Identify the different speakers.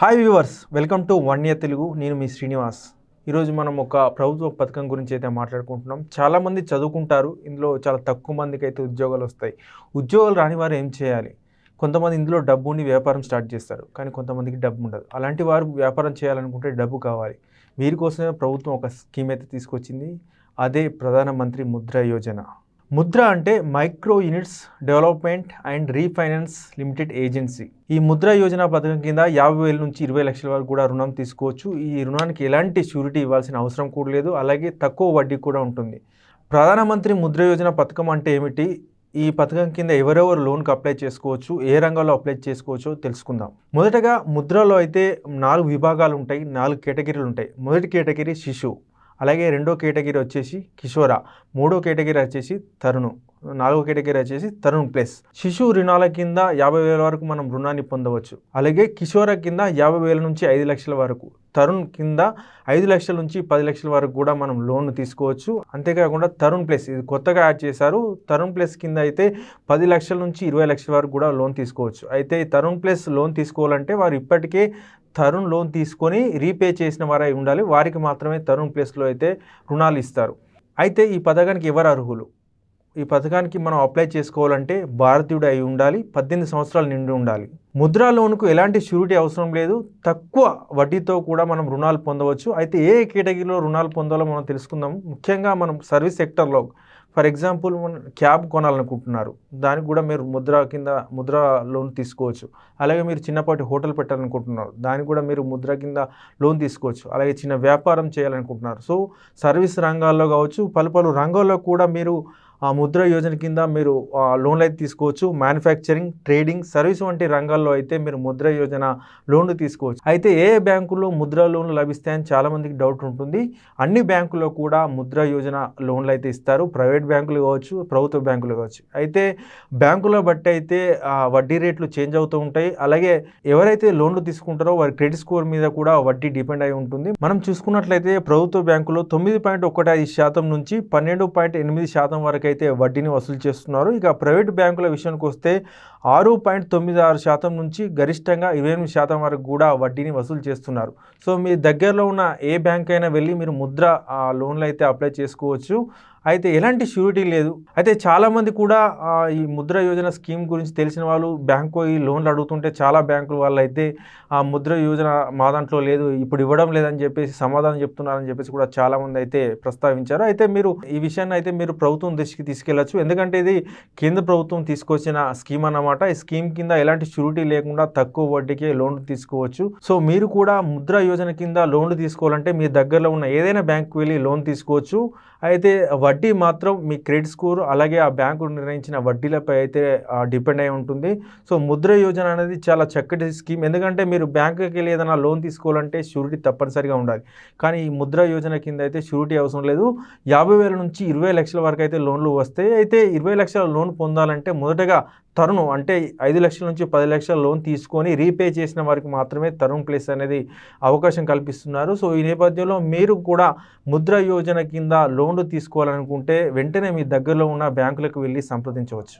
Speaker 1: Hi viewers welcome to one year Telugu నేను మీ శ్రీనివాస్. ఈరోజు మనం ఒక ప్రభుత్వ పథకం గురించి అయితే మాట్లాడుకుంటున్నాం. చాలామంది చదువుకుంటారు. ఇందులో చాలా తక్కువ మందికి అయితే ఉద్యోగాలు వస్తాయి. ఉద్యోగాలు రాని వారు ఏం చేయాలి? కొంతమంది ఇందులో డబ్బు ఉండి వ్యాపారం స్టార్ట్ చేస్తారు. కానీ కొంతమందికి డబ్బు ఉండదు. అలాంటి వారు వ్యాపారం చేయాలనుకుంటే డబ్బు కావాలి. వీరి కోసమే ప్రభుత్వం ఒక స్కీమ్ అయితే తీసుకొచ్చింది. అదే ప్రధానమంత్రి ముద్ర యోజన. ముద్ర అంటే micro units development and refinance limited agency. ఈ ముద్ర యోజన పథకం కింద యాభై వేల నుంచి ఇరవై లక్షల వరకు కూడా రుణం తీసుకోవచ్చు. ఈ రుణానికి ఎలాంటి షూరిటీ ఇవ్వాల్సిన అవసరం కూడా లేదు. అలాగే తక్కువ వడ్డీ కూడా ఉంటుంది. ప్రధానమంత్రి ముద్ర యోజన పథకం అంటే ఏమిటి? ఈ పథకం కింద ఎవరెవరు లోన్కి అప్లై చేసుకోవచ్చు? ఏ రంగంలో అప్లై చేసుకోవచ్చో తెలుసుకుందాం. మొదటగా ముద్రలో అయితే నాలుగు విభాగాలు ఉంటాయి. నాలుగు కేటగిరీలు ఉంటాయి. మొదటి కేటగిరీ శిశువు. అలాగే రెండో కేటగిరీ వచ్చేసి కిషోర మూడో కేటగిరీ వచ్చేసి తరుణు నాలుగో కేటగిరీ వచ్చేసి తరుణ్ ప్లస్. శిశువు రుణాల కింద యాభై వేల వరకు మనం రుణాన్ని పొందవచ్చు. అలాగే కిషోర కింద యాభై వేల నుంచి ఐదు లక్షల వరకు తరుణ్ కింద ఐదు లక్షల నుంచి పది లక్షల వరకు కూడా మనం లోన్ తీసుకోవచ్చు. అంతేకాకుండా తరుణ్ ప్లస్ ఇది కొత్తగా యాడ్ చేశారు. తరుణ్ ప్లస్ కింద అయితే పది లక్షల నుంచి ఇరవై లక్షల వరకు కూడా లోన్ తీసుకోవచ్చు. అయితే తరుణ్ ప్లస్ లోన్ తీసుకోవాలంటే వారు ఇప్పటికే తరుణ్ లోన్ తీసుకొని రీపే చేసిన వారై ఉండాలి. వారికి మాత్రమే తరుణ్ ప్లేస్లో అయితే రుణాలు ఇస్తారు. అయితే ఈ పథకానికి ఎవరు అర్హులు? ఈ పథకానికి మనం అప్లై చేసుకోవాలంటే భారతీయుడు అయి ఉండాలి పద్దెనిమిది సంవత్సరాలు నిండి ఉండాలి. ముద్రా లోన్కు ఎలాంటి షూరిటీ అవసరం లేదు. తక్కువ వడ్డీతో కూడా మనం రుణాలు పొందవచ్చు. అయితే ఏ కేటగిరీలో రుణాలు పొందాలో మనం తెలుసుకుందాం. ముఖ్యంగా మనం సర్వీస్ సెక్టర్లో ఫర్ ఎగ్జాంపుల్ క్యాబ్ కొనాలనుకుంటున్నారు. దానికి కూడా మీరు ముద్ర కింద ముద్ర లోన్ తీసుకోవచ్చు. అలాగే మీరు చిన్నపాటి హోటల్ పెట్టాలనుకుంటున్నారు. దానికి కూడా మీరు ముద్ర కింద లోన్ తీసుకోవచ్చు. అలాగే చిన్న వ్యాపారం చేయాలనుకుంటున్నారు. సో సర్వీస్ రంగాల్లో కావచ్చు పలు పలు రంగాల్లో కూడా మీరు ఆ ముద్ర యోజన కింద మీరు లోన్లు అయితే తీసుకోవచ్చు. మ్యానుఫ్యాక్చరింగ్ ట్రేడింగ్ సర్వీస్ వంటి రంగాల్లో అయితే మీరు ముద్ర యోజన లోన్లు తీసుకోవచ్చు. అయితే ఏ బ్యాంకుల్లో ముద్ర లోన్లు లభిస్తాయని చాలామందికి డౌట్ ఉంటుంది. అన్ని బ్యాంకుల్లో కూడా ముద్ర యోజన లోన్లు అయితే ఇస్తారు. ప్రైవేట్ బ్యాంకులు కావచ్చు ప్రభుత్వ బ్యాంకులు కావచ్చు. అయితే బ్యాంకుల బట్టి అయితే ఆ, వడ్డీ రేట్లు చేంజ్ అవుతూ ఉంటాయి. అలాగే ఎవరైతే లోన్లు తీసుకుంటారో వారి క్రెడిట్ స్కోర్ మీద కూడా వడ్డీ డిపెండ్ అయి ఉంటుంది. మనం చూసుకున్నట్లయితే ప్రభుత్వ బ్యాంకులో తొమ్మిది పాయింట్ ఒకటి ఐదు శాతం నుంచి పన్నెండు పాయింట్ ఎనిమిది శాతం వరకు అయితే వడ్డీని వసూలు చేస్తున్నారు. ఇక ప్రైవేట్ బ్యాంకుల విషయానికి వస్తే ఆరు పాయింట్ తొమ్మిది ఆరు శాతం నుంచి గరిష్టంగా ఇరవై ఎనిమిది శాతం వరకు కూడా వడ్డీని వసూలు చేస్తున్నారు. సో మీ దగ్గరలో ఉన్న ఏ బ్యాంక్ అయినా వెళ్ళి మీరు ముద్ర లోన్లు అయితే అప్లై చేసుకోవచ్చు. అయితే ఎలాంటి షూరిటీ లేదు. అయితే చాలామంది కూడా ఈ ముద్ర యోజన స్కీమ్ గురించి తెలిసిన వాళ్ళు బ్యాంకు ఈ లోన్లు అడుగుతుంటే చాలా బ్యాంకుల వాళ్ళు అయితే ఆ ముద్ర యోజన మా దాంట్లో లేదు ఇప్పుడు ఇవ్వడం లేదని చెప్పేసి సమాధానం చెప్తున్నారని చెప్పేసి కూడా చాలామంది అయితే ప్రస్తావించారు. అయితే మీరు ఈ విషయాన్ని అయితే మీరు ప్రభుత్వం దృష్టికి తీసుకెళ్ళొచ్చు. ఎందుకంటే ఇది కేంద్ర ప్రభుత్వం తీసుకొచ్చిన స్కీమ్ అన్నమాట. ఈ స్కీమ్ కింద ఎలాంటి షూరిటీ లేకుండా తక్కువ వడ్డీకే లోన్లు తీసుకోవచ్చు. సో మీరు కూడా ముద్ర యోజన కింద లోన్లు తీసుకోవాలంటే మీ దగ్గరలో ఉన్న ఏదైనా బ్యాంకు వెళ్ళి లోన్ తీసుకోవచ్చు. అయితే వడ్డీ మాత్రం మీ క్రెడిట్ స్కోర్ అలాగే ఆ బ్యాంకు నిర్ణయించిన వడ్డీలపై అయితే డిపెండ్ అయి ఉంటుంది. సో ముద్ర యోజన అనేది చాలా చక్కటి స్కీమ్. ఎందుకంటే మీరు బ్యాంకుకి వెళ్ళి ఏదైనా లోన్ తీసుకోవాలంటే షూరిటీ తప్పనిసరిగా ఉండాలి. కానీ ఈ ముద్ర యోజన కింద అయితే షూరిటీ అవసరం లేదు. యాభై వేల నుంచి ఇరవై లక్షల వరకు అయితే లోన్లు వస్తాయి. అయితే ఇరవై లక్షల లోన్ పొందాలంటే మొదటగా తరుణ్ అంటే ఐదు లక్షల నుంచి పది లక్షల లోన్ తీసుకొని రీపే చేసిన వారికి మాత్రమే తరుణ్ ప్లేస్ అనేది అవకాశం కల్పిస్తున్నారు. సో ఈ నేపథ్యంలో మీరు కూడా ముద్ర యోజన కింద లోన్లు తీసుకోవాలనుకుంటే వెంటనే మీ దగ్గరలో ఉన్న బ్యాంకులకు వెళ్ళి సంప్రదించవచ్చు.